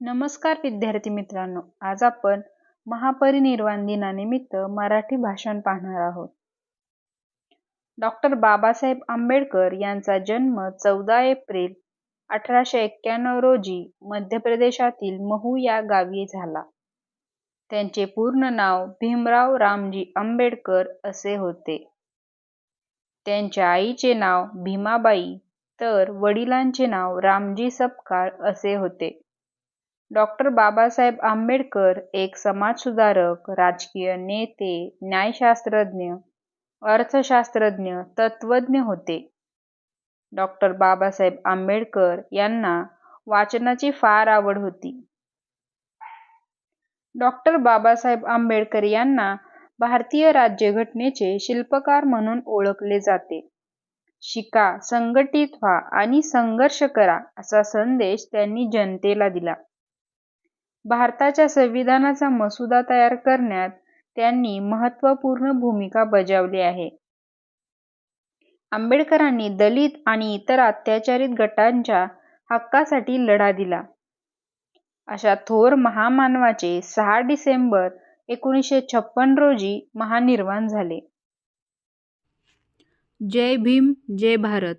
नमस्कार विद्यार्थी मित्रांनो आज आपण महापरिनिर्वाण दिनानिमित्त मराठी भाषण पाहणार आहोत. डॉक्टर बाबासाहेब आंबेडकर यांचा जन्म चौदा एप्रिल अठराशे एक्क्याण्णव रोजी मध्य प्रदेशातील महू या गावी झाला. त्यांचे पूर्ण नाव भीमराव रामजी आंबेडकर असे होते. त्यांच्या आईचे नाव भीमाबाई तर वडिलांचे नाव रामजी सपकाळ असे होते. डॉक्टर बाबासाहेब आंबेडकर एक समाजसुधारक राजकीय नेते न्यायशास्त्रज्ञ अर्थशास्त्रज्ञ तत्वज्ञ होते. डॉक्टर बाबासाहेब आंबेडकर यांना वाचनाची फार आवड होती. डॉक्टर बाबासाहेब आंबेडकर यांना भारतीय राज्यघटनेचे शिल्पकार म्हणून ओळखले जाते. शिका संघटित व्हा आणि संघर्ष करा असा संदेश त्यांनी जनतेला दिला. भारताच्या संविधानाचा मसुदा तयार करण्यात त्यांनी महत्त्वपूर्ण भूमिका बजावली आहे. आंबेडकरांनी दलित आणि इतर अत्याचारित गटांच्या हक्कासाठी लढा दिला. अशा थोर महामानवाचे सहा डिसेंबर एकोणीसशे छप्पन रोजी महानिर्वाण झाले. जय भीम जय भारत.